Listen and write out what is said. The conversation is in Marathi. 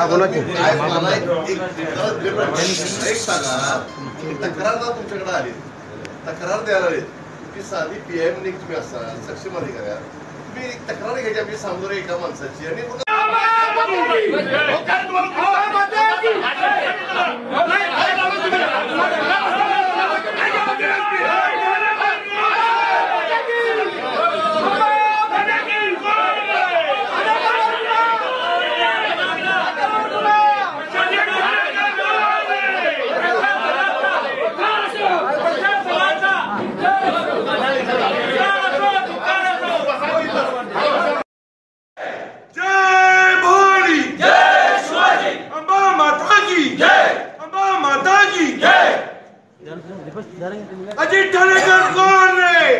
हा, बोला की. काय मला एक सांगा. तक्रारदार तुमच्याकडे आली. तक्रार द्यायला आले. की साधी पी एम ने तुम्ही असाल सक्षम अधिकारी. तुम्ही तक्रार घ्यायची आपली सामोरे एका माणसाची. आणि जय अंबा माता की जय अजीत ठाणेकर कौन रे